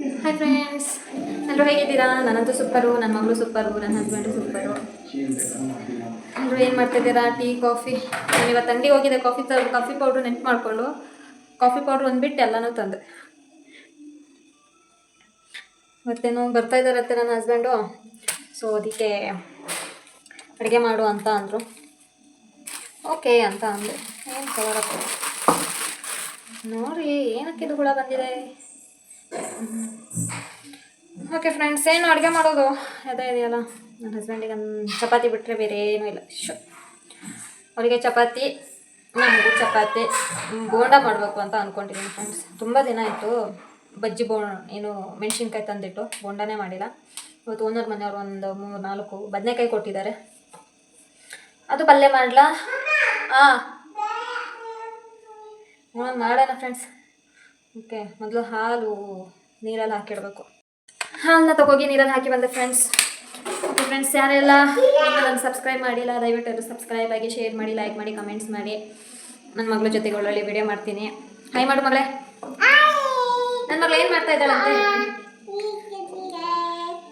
Hi friends ಎಲ್ಲರೂ ಹೇಗಿದ್ದೀರಾ? ನನ್ನಂತೂ super ನನ್ನ ಮಗಳು ಸೂಪರು ನನ್ನ ಹಸ್ಬೆಂಡು ಸೂಪರು ಎಲ್ಲರೂ ಏನು ಮಾಡ್ತಿದ್ದೀರಾ? Tea, coffee? ನಾನು ಇವತ್ತು ಅಂಗಡಿ ಹೋಗಿದ್ದೆ. ಕಾಫಿ ತ, ಕಾಫಿ ಪೌಡ್ರ್ ನೆನ್ಪು ಮಾಡಿಕೊಂಡು ಕಾಫಿ ಪೌಡ್ರ್ ಒಂದ್ಬಿಟ್ಟು ಎಲ್ಲನೂ ತಂದೆ. ಮತ್ತೇನೋ ಬರ್ತಾ ಇದ್ದಾರತ್ತೆ ನನ್ನ ಹಸ್ಬೆಂಡು ಸೊ ಅದಕ್ಕೆ ಅಡುಗೆ ಮಾಡು ಅಂತ ಅಂದರು. ಓಕೆ ಅಂತ ಅಂದೆ. ಏನು ಕವರಪ್ಪ ನೋಡಿ, ಏನಕ್ಕೆ ಇದು ಹುಳ ಬಂದಿದೆ? ಓಕೆ ಫ್ರೆಂಡ್ಸ್ ಏನು ಅಡುಗೆ ಮಾಡೋದು? ಅದೇ ಇದೆಯಲ್ಲ? ನನ್ನ ಹಸ್ಬೆಂಡಿಗೆ ಚಪಾತಿ ಬಿಟ್ಟರೆ ಬೇರೆ ಏನೂ ಇಲ್ಲ. ಶು. ಅವರಿಗೆ ಚಪಾತಿ, ನಮಗೂ ಚಪಾತಿ ಬೋಂಡ ಮಾಡಬೇಕು ಅಂತ ಅಂದ್ಕೊಂಡಿದ್ದೀನಿ ಫ್ರೆಂಡ್ಸ್ ತುಂಬ ದಿನ ಆಯಿತು. ಬಜ್ಜಿ ಬೋ ಏನು ಮೆಣಸಿನ್ಕಾಯಿ ತಂದಿಟ್ಟು ಬೋಂಡನೇ ಮಾಡಿಲ್ಲ. ಇವತ್ತು ಓನರ್ ಮನೆಯವರು ಒಂದು ಮೂರು ನಾಲ್ಕು ಬದನೆಕಾಯಿ ಕೊಟ್ಟಿದ್ದಾರೆ. ಅದು ಪಲ್ಯ ಮಾಡಲಾ? ಹಾಂ ಮಾಡೋಣ ಫ್ರೆಂಡ್ಸ್ ಓಕೆ ಮೊದಲು ಹಾಲು ನೀರಲ್ಲಿ ಹಾಕಿಡಬೇಕು. ಹಾಲನ್ನ ತಗೋಗಿ ನೀರಲ್ಲಿ ಹಾಕಿ ಬಂದೆ ಫ್ರೆಂಡ್ಸ್ ಓಕೆ ಫ್ರೆಂಡ್ಸ್ ಯಾರೆಲ್ಲ ನನ್ನ ಸಬ್ಸ್ಕ್ರೈಬ್ ಮಾಡಿಲ್ಲ, ದಯವಿಟ್ಟು ಎಲ್ಲರೂ ಸಬ್ಸ್ಕ್ರೈಬ್ ಆಗಿ ಶೇರ್ ಮಾಡಿ ಲೈಕ್ ಮಾಡಿ ಕಮೆಂಟ್ಸ್ ಮಾಡಿ. ನನ್ನ ಮಗಳ ಜೊತೆಗೆ ಒಳ್ಳೊಳ್ಳೆ ವಿಡಿಯೋ ಮಾಡ್ತೀನಿ. ಹೈ ಮಾಡು ಮಗಳೇ. ನನ್ನ ಮಗಳು ಏನು ಮಾಡ್ತಾ ಇದ್ದಾಳಂತೆ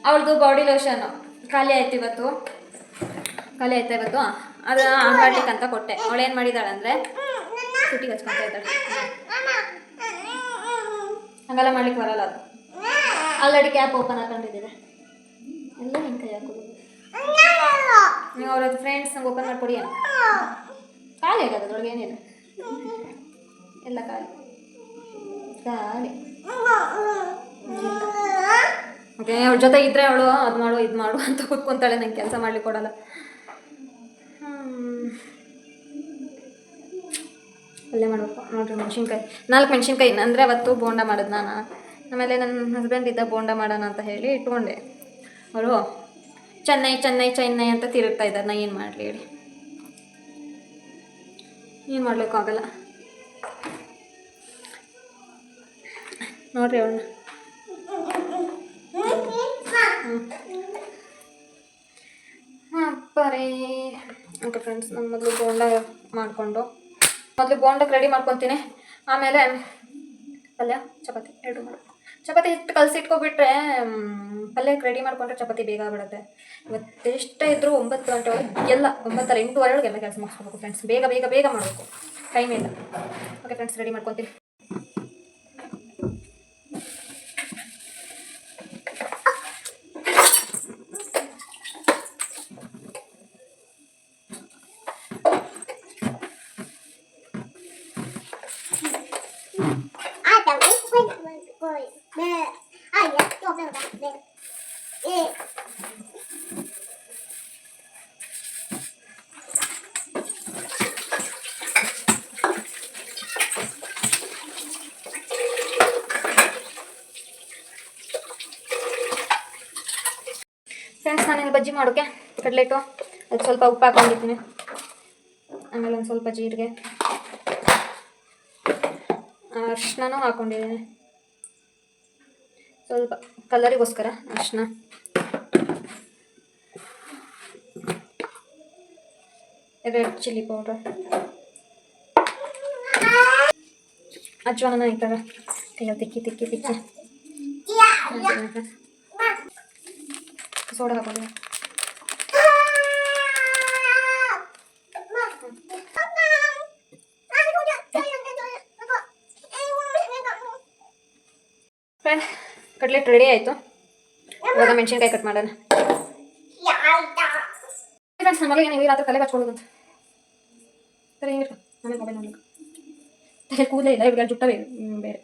ಅವಳದು ಬಾಡಿ ಲೋಷನ್ ಖಾಲಿ ಆಯ್ತು ಇವತ್ತು. ಖಾಲಿ ಆಯ್ತಾ ಇವತ್ತು? ಅದು ಆಟಾಡ್ಲಿಕ್ಕೆ ಅಂತ ಕೊಟ್ಟೆ. ಅವಳು ಏನು ಮಾಡಿದಾಳೆ ಅಂದರೆ ಸುಟ್ಟಿಗೆ ಹಚ್ಕೊತಾ ಇದ್ದಾಳೆ. ಹಂಗೆಲ್ಲ ಮಾಡ್ಲಿಕ್ಕೆ ಬರಲ್ಲ ಅದು. ಆಲ್ರೆಡಿ ಕ್ಯಾಪ್ ಓಪನ್ ಹಾಕೊಂಡಿದ್ದೀರಾ? ಎಲ್ಲ ಹೆಂಗೆ ಕೈ ಹಾಕೋದು ನೀವು ಅವ್ರ ಫ್ರೆಂಡ್ಸ್ ನಂಗೆ ಓಪನ್ ಮಾಡಿಕೊಡಿ ಖಾಲಿ ಆಗೋದು ಅದ್ರೊಳಗೆ ಏನಿದೆ ಎಲ್ಲ ಖಾಲಿ. ಖಾಲಿ. ಅವ್ರ ಜೊತೆ ಇದ್ರೆ ಅವಳು ಅದು ಮಾಡು, ಇದು ಮಾಡು ಅಂತ ಕೂತ್ಕೊಂತಾಳೆ, ನಂಗೆ ಕೆಲಸ ಮಾಡ್ಲಿಕ್ಕೆ ಕೊಡಲ್ಲ. ಪಲ್ಯ ಮಾಡಬೇಕು. ನೋಡ್ರಿ ಮೆಣಸಿನ್ಕಾಯಿ. ನಾಲ್ಕು ಮೆಣಸಿನ್ಕಾಯಿ. ಅಂದರೆ ಅವತ್ತು ಬೋಂಡ ಮಾಡೋದು ನಾನು. ಆಮೇಲೆ ನನ್ನ ಹಸ್ಬೆಂಡ್ ಇದ್ದ ಬೋಂಡ ಮಾಡೋಣ ಅಂತ ಹೇಳಿ ಇಟ್ಕೊಂಡೆ. ಅವರು, ಚೆನ್ನೈ ಚೆನ್ನೈ ಚೆನ್ನೈ ಅಂತ ತಿರುಗ್ತಾ ಇದ್ದಾರೆ ನಾ ಏನು ಮಾಡಲಿ ಹೇಳಿ. ಏನು ಮಾಡ್ಲಿಕ್ಕಾಗಲ್ಲ ನೋಡ್ರಿ ಅವಳನ್ನ ಹಾಂ ಬರೀ ಓಕೆ ಫ್ರೆಂಡ್ಸ್ ನಾನು ಮೊದಲು ಬೋಂಡ ಮಾಡಿಕೊಂಡು ಮೊದಲು ಬೋಂಡಕ್ಕೆ ರೆಡಿ ಮಾಡ್ಕೊತೀನಿ. ಆಮೇಲೆ ಪಲ್ಯ, ಚಪಾತಿ, ಎರಡು ಮಾಡಬೇಕು ಚಪಾತಿ ಹಿಟ್ಟು ಕಲಸಿ ಇಟ್ಕೊಬಿಟ್ರೆ ಪಲ್ಯಕ್ಕೆ ರೆಡಿ ಮಾಡ್ಕೊಂಡ್ರೆ ಚಪಾತಿ ಬೇಗ ಆಗಿಬಿಡುತ್ತೆ. ಇವತ್ತು ಎಷ್ಟೇ ಇದ್ದರೂ ಒಂಬತ್ತು ಗಂಟೆ ಒಳಗೆ ಎಲ್ಲ ಒಂಬತ್ತರ ಎಂಟುವರೆ ಒಳಗೆ ಎಲ್ಲ ಕೆಲಸ ಮಾಡಿಸ್ಕೋಬೇಕು ಫ್ರೆಂಡ್ಸ್ ಬೇಗ ಬೇಗ ಬೇಗ ಮಾಡಬೇಕು. ಟೈಮ್ ಇಲ್ಲ. ಓಕೆ ಫ್ರೆಂಡ್ಸ್ ರೆಡಿ ಮಾಡ್ಕೊತೀನಿ. ಫ್ರೆಂಡ್ಸ್ ನಾನಿಲ್ಲಿ ಬಜ್ಜಿ ಮಾಡೋಕ್ಕೆ ಕಡಲೆಟು ಅದಕ್ಕೆ ಸ್ವಲ್ಪ ಉಪ್ಪು ಹಾಕೊಂಡಿದ್ದೀನಿ ಆಮೇಲೆ ಒಂದು ಸ್ವಲ್ಪ ಜೀರಿಗೆ. ಅರ್ಶಿನೂ ಹಾಕೊಂಡಿದ್ದೀನಿ. ಸ್ವಲ್ಪ ಕಲರಿಗೋಸ್ಕರ ಅರ್ಶಿನ. Red chilli powder. ಅಜ್ವಾನ ಈ ಥರ. ತಿಕ್ಕಿ ತಿಕ್ಕಿ ತಿಕ್ಕಿ. ಸೋಡಾ ಹಾಕೊಂಡಿದ್ದೀನಿ ಫ್ರೆಂಡ್, ಕಟ್ಲೆಟ್ ರೆಡಿ ಆಯಿತು. ಇವಾಗ ಮೆಣಸಿನ್ಕಾಯಿ ಕಟ್ ಮಾಡೋಣ. ಫ್ರೆಂಡ್ಸ್ ನಮ್ಮ ಮಗಳಿಗೆ ನೀವು ರಾತ್ರಿ ತಲೆ ಹಚ್ಕೊಳ್ಳೋದು ಅಂತ. ಸರಿ ಹಿಂಗಿರ್ಕ ಆಮೇಲೆ ಮೊಬೈಲ್ ನೋಡ್ಲಿಕ್ಕೆ ತಲೆ ಕೂದಲೇ ಇಲ್ಲ, ಇವಾಗ ಜುಟ್ಟ ಬೇರೆ.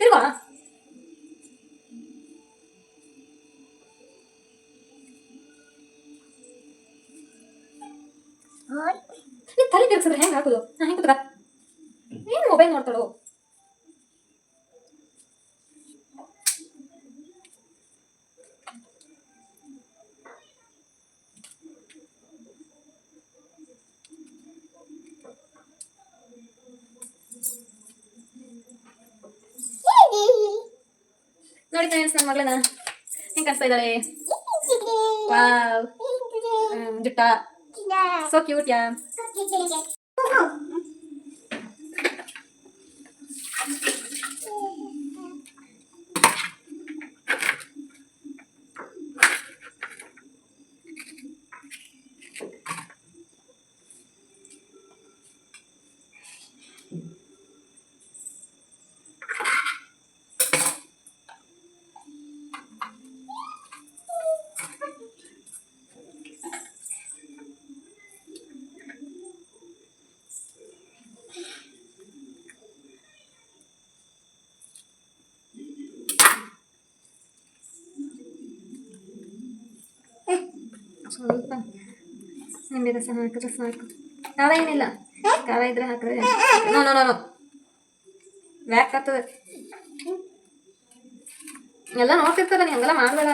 ಹ್ಮ್, ಬೇರೆ ತಿರುವಾ ಹೋಯ್ ನೀ ತಲೆ ತಿರ್ಗಿಸಿದ್ರೆ ಹೆಂಗೆ ಹಾಕೋದು ನಾ ಹೆಂಗೆ ಕುತ್ಕ ಏನು ಮೊಬೈಲ್ ನೋಡ್ತಾಳೋ ನೋಡಿ ಫ್ರೆಂಡ್ಸ್ ನನ್ನ ಮಗಳನ್ನ. ಹೆಂಗೆ ಕಾಣಿಸ್ತಾ ಇದ್ದಾಳೆ? ವಾವ್ ಜುಟ್ಟ. ಸೊ ಕ್ಯೂಟ್ ಯಾ ಸ್ವಲ್ಪ ನಿಂಬೆ ರಸ ಹಾಕಿದ್ರೆ ಸಾಕು. ಖಾರ ಏನಿಲ್ಲ. ಖಾರ ಇದ್ರೆ ಹಾಕಿದ್ರೆ ನೋ ನೋ ನೋ ವ್ಯಾಕ್ ಆಗ್ತದೆ. ಎಲ್ಲ ನೋಡ್ತಿರ್ತಾರೆ ನೀ ಹಂಗೆಲ್ಲ ಮಾಡಬೇಡ.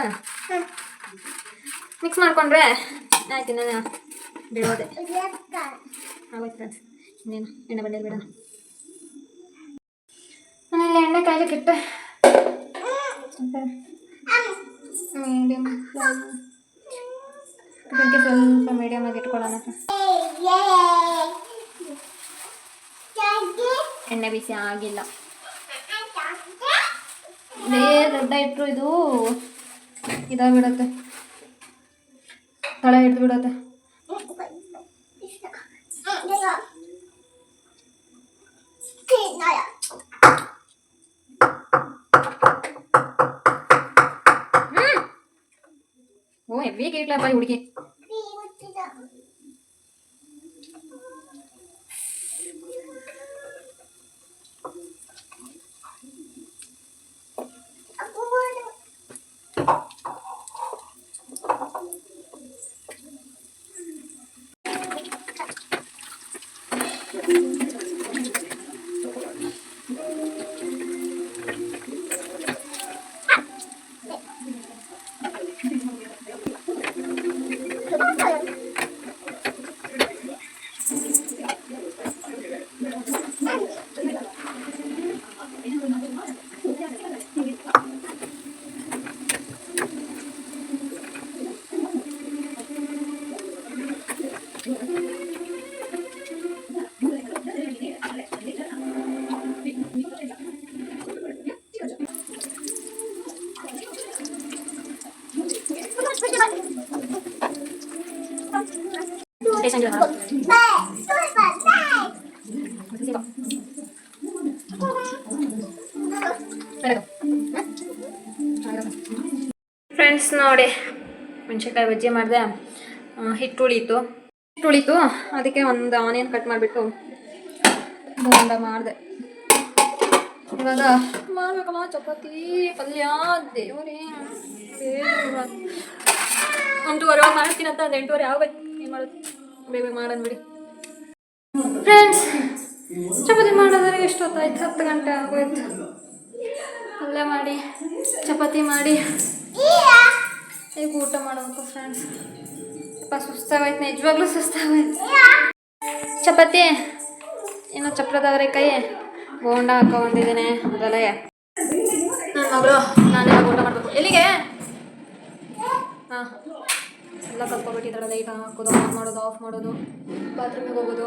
ಮಿಕ್ಸ್ ಮಾಡ್ಕೊಂಡ್ರೆ ಆಯ್ತು ನಾನು ಬಿಡೋದೆ? ಆಗೋಯ್ತು ಇನ್ನೇನು ಎಣ್ಣೆ ಬಂಡೇಲಿ ಬಿಡ ಮನೇಲಿ ಎಣ್ಣೆ ಕಾಯ್ಲಿಕ್ಕೆ ಇಟ್ಟೆ ಮೀಡಿಯಮ್ ಬೆಂಕಿ ಸ್ವಲ್ಪ ಮೀಡಿಯಮ್ ಆಗಿ ಇಟ್ಕೊಳ್ಳೋಣ ಎಣ್ಣೆ ಬಿಸಿ ಆಗಿಲ್ಲ ಬೇರೆ ದೊಡ್ಡ ಇಟ್ಟರು ಇದು ಇದಾಗ್ಬಿಡತ್ತೆ ತಳ ಹಿಡ್ದು ಬಿಡತ್ತೆ ಹ್ಮ್ ഓ എവിയെ കേട്ടില്ല അപ്പായി കുടിക്കേ ಫ್ರೆಂಡ್ಸ್ ನೋಡಿ ಮೆಣಸಿನ್ಕಾಯಿ ಬಜ್ಜಿ ಮಾಡಿದೆ. ಹಿಟ್ಟು ಉಳಿತು ಹಿಟ್ಟು ಉಳಿತು ಅದಕ್ಕೆ ಒಂದು ಆನಿಯನ್ ಕಟ್ ಮಾಡಿಬಿಟ್ಟು ಬೋಂಡ ಮಾಡಿದೆ. ಇವಾಗ ಮಾಡ್ಬೇಕಮ್ಮ, ಚಪಾತಿ, ಪಲ್ಯ, ದೇವರೇ ಒಂದೂವರೆ ಮಾಡ್ತೀನಂತ ಅಂತ ಎಂಟೂವರೆ ಆಗ್ಬೇಕು. ಏನು ಮಾಡೋದು? ಬೇಗ ಮಾಡೋಣ ಬಿಡಿ. ಫ್ರೆಂಡ್ಸ್ ಚಪಾತಿ ಮಾಡೋದ್ರೆ ಎಷ್ಟೊತ್ತಾಯ್ತು ಹತ್ತು ಗಂಟೆ ಆಗೋಯ್ತು. ಪಲ್ಯ ಮಾಡಿ, ಚಪಾತಿ ಮಾಡಿ. ಈಗ ಊಟ ಮಾಡಬೇಕು ಫ್ರೆಂಡ್ಸ್ ಸ್ವಲ್ಪ ಸುಸ್ತಾಗೋಯ್ತು, ನಿಜವಾಗ್ಲೂ ಸುಸ್ತಾಗೋಯ್ತು. ಚಪಾತಿ ಏನೋ ಚಪ್ರದವ್ರೆ ಕೈ ಬೋಂಡ ಹಾಕೋ ಅದಲ್ಲ ನನ್ನ ಮಗಳು, ನಾನು ಊಟ ಮಾಡಬೇಕು. ಎಲ್ಲಿಗೆ? ಹಾಂ. ಎಲ್ಲ ಕಲ್ತ್ಕೊಬಿಟ್ಟಿದ್ದಾಳೆ ಲೈಟ್ ಹಾಕೋದು ಆನ್ ಮಾಡೋದು ಆಫ್ ಮಾಡೋದು ಬಾತ್ರೂಮಿಗೆ ಹೋಗೋದು,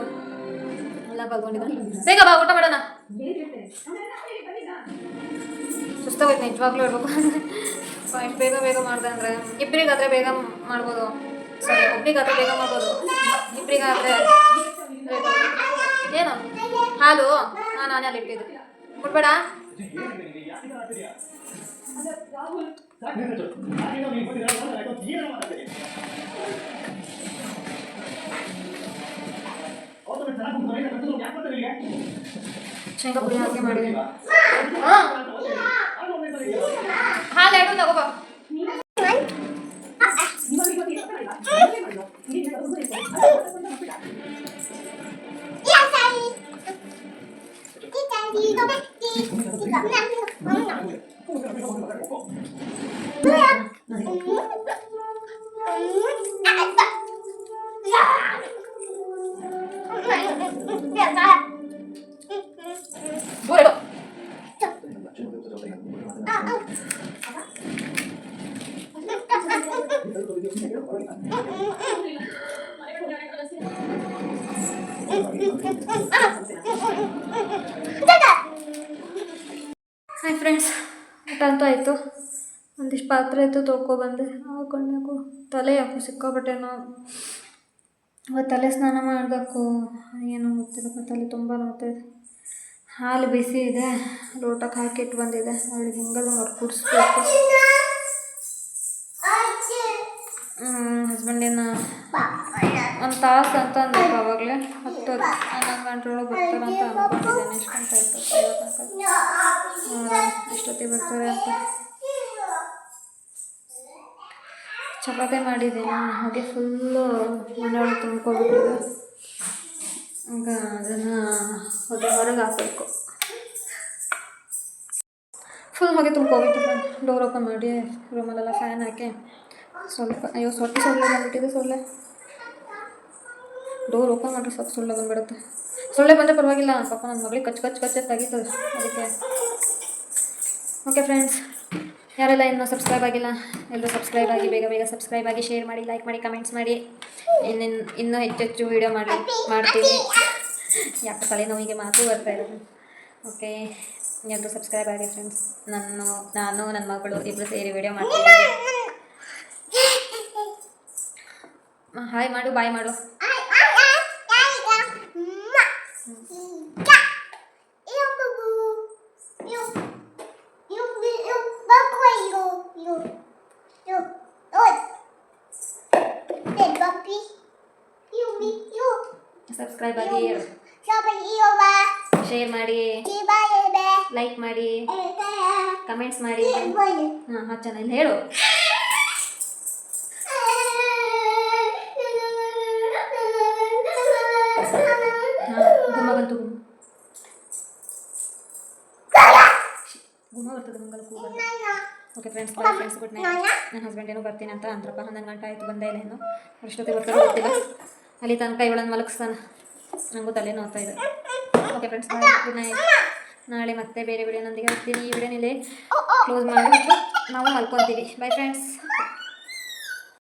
ಎಲ್ಲ ಕಲ್ತ್ಕೊಂಡಿದ್ದಾಳೆ ಬೇಗ ಬಾ, ಊಟ ಮಾಡೋಣ. ಸುಸ್ತಾಗೋಯ್ತು, ನಿಜವಾಗ್ಲೂ ಹೇಳ್ಬೇಕು. ಪಾಯಿಂಟ್ ಬೇಗ ಬೇಗ ಮಾಡಿದೆ ಅಂದರೆ ಇಬ್ಬರಿಗಾದ್ರೆ ಬೇಗ ಮಾಡ್ಬೋದು. ಸರಿ ಒಬ್ರಿಗಾದ್ರೆ ಬೇಗ ಮಾಡ್ಬೋದು. ಇಬ್ಬರಿಗಾದರೆ ಏನು? ಹಾಲು? ಹಾಂ, ನಾನೇ ಅಲ್ಲಿ ಇಟ್ಟಿದ್ದು. ಕೊಡ್ಬೇಡ ಶೇಂಗಾ ಪುಡಿ ಹಾಕಿ ಮಾಡಿದ್ದೀನಿ ಹಾಯ್ ಫ್ರೆಂಡ್ಸ್ ಊಟ ಅಂತೂ ಆಯಿತು. ಒಂದಿಷ್ಟು ಪಾತ್ರೆ ಆಯಿತು ತೊಳ್ಕೊಬಂದೆ ಹಾಕೊಳ್ಬೇಕು ತಲೆ ಯಾಕೋ ಸಿಕ್ಕಾಪಟ್ಟೆ ನಾವು. ಇವತ್ತು ತಲೆ ಸ್ನಾನ ಮಾಡಬೇಕು. ಏನೋ ಗೊತ್ತಿಲ್ಲಪ್ಪ ತಲೆ ತುಂಬ ನೋಡ್ತಾಯಿದೆ ಹಾಲು ಬಿಸಿ ಇದೆ. ಲೋಟಕ್ಕೆ ಹಾಕಿಟ್ಟು ಬಂದಿದೆ. ಅವಳಿಗೆ ಹಿಂಗಲ್ಲ ಮಾಡಿ ಕುಡಿಸ್ಬೇಕು. ಹಸ್ಬೆಂಡಿನ ಒಂದು ತಾಸು ಅಂತ ಅಂದಪ್ಪ ಅವಾಗಲೇ. ಹತ್ತು ಹನ್ನೊಂದು ಗಂಟೆಯೊಳಗೆ ಬರ್ತಾರೆ ಅಂತ ಅನ್ಕೊಂಡಿದ್ದೇನೆ ಎಷ್ಟು ಗಂಟೆ ಆಯ್ತು ಎಷ್ಟೊತ್ತಿಗೆ ಬರ್ತಾರೆ ಅಂತ. ಚಪಾತಿ ಮಾಡಿದ್ದೀನಿ ಹಾಗೆ ಫುಲ್ಲು ಮನೆಯೊಳಗೆ ತುಂಬ್ಕೊಬಿಟ್ಟಿದೆ. ಈಗ ಅದನ್ನು ಹೊರಗೆ ಹೊರಗೆ ಹಾಕಬೇಕು. ಫುಲ್ ಹಾಗೆ ತುಂಬ್ಕೋಬೇಕು ಡೋರ್ ಓಪನ್ ಮಾಡಿ ರೂಮಲ್ಲೆಲ್ಲ ಫ್ಯಾನ್ ಹಾಕಿ. ಸ್ವಲ್ಪ, ಅಯ್ಯೋ, ಸ್ವಲ್ಪ ಸೊಳ್ಳೆ ಬಂದ್ಬಿಟ್ಟಿದೆ, ಸೊಳ್ಳೆ. ಡೋರ್ ಓಪನ್ ಮಾಡ್ರಿ ಸ್ವಲ್ಪ ಸೊಳ್ಳೆ ಬಂದ್ಬಿಡುತ್ತೆ. ಸೊಳ್ಳೆ ಬಂದರೆ ಪರವಾಗಿಲ್ಲ, ಪಾಪ ನನ್ನ ಮಗಳಿಗೆ ಕಚ್ ಕಚ್ ಕಚ್ಚ ತೆಗಿತದೆ ಅದಕ್ಕೆ ಓಕೆ ಫ್ರೆಂಡ್ಸ್ ಯಾರೆಲ್ಲ ಇನ್ನೂ ಸಬ್ಸ್ಕ್ರೈಬ್ ಆಗಿಲ್ಲ, ಎಲ್ಲರೂ ಸಬ್ಸ್ಕ್ರೈಬ್ ಆಗಿ, ಬೇಗ ಬೇಗ ಸಬ್ಸ್ಕ್ರೈಬ್ ಆಗಿ ಶೇರ್ ಮಾಡಿ ಲೈಕ್ ಮಾಡಿ ಕಮೆಂಟ್ಸ್ ಮಾಡಿ. ಇನ್ನಿನ್ನು ಇನ್ನೂ ಹೆಚ್ಚು ಹೆಚ್ಚು ವೀಡಿಯೋ ಮಾಡಿ, ಮಾಡ್ತೀವಿ. ಯಾಕೆ ತಲೆನೋವಿಗೆ ಮಾತು ಬರ್ತಾ ಇರೋದು. ಓಕೆ ಎಲ್ಲರೂ ಸಬ್ಸ್ಕ್ರೈಬ್ ಆಗಿ ಫ್ರೆಂಡ್ಸ್ ನಾನು ನಾನು, ನನ್ನ ಮಗಳು ಇಬ್ಬರು ಸೇರಿ ವೀಡಿಯೋ ಮಾಡ್ತೀವಿ ಹಾಯ್ ಮಾಡು ಬಾಯ್ ಮಾಡು. ಸಬ್ಸ್ಕ್ರೈಬ್ ಆಗಿ ಶೇರ್ ಮಾಡಿ. ಲೈಕ್ ಮಾಡಿ. ಕಮೆಂಟ್ಸ್ ಮಾಡಿ. ಹಾಂ ಹಾಂ ಚೆನ್ನಾಗಿ ಹೇಳು. ಗುಮ್ಮ ಬರ್ತದೆ ಮಂಗಲ okay friends bye friends good night ನನ್ನ ಹಸ್ಬೆಂಡ್ ಏನೋ ಬರ್ತೀನಿ ಅಂತ ಅಂದ್ರಪ್ಪ. ಹನ್ನೊಂದು ಗಂಟೆ ಆಯಿತು ಬಂದೇ ಇಲ್ಲ ಏನು ಅಷ್ಟೊತ್ತಿಗೆ ಗೊತ್ತಿಲ್ಲ ಅಲ್ಲಿ ತನಕ ಇವಳನ್ನು ಮಲಗಿಸ್ತಾನೆ. ನನಗೂ ತಲೆ ನೋಡ್ತಾ ಇದೆ. Okay friends bye good night ನಾಳೆ ಮತ್ತೆ ಬೇರೆ ವಿಡಿಯೋನೊಂದಿಗೆ ಬರ್ತೀನಿ. ಈ ವಿಡಿಯೋನಲ್ಲಿ ಕ್ಲೋಸ್ ಮಾಡಿಬಿಟ್ಟು ನಾವು ಮಲ್ಕೊತೀವಿ. By friends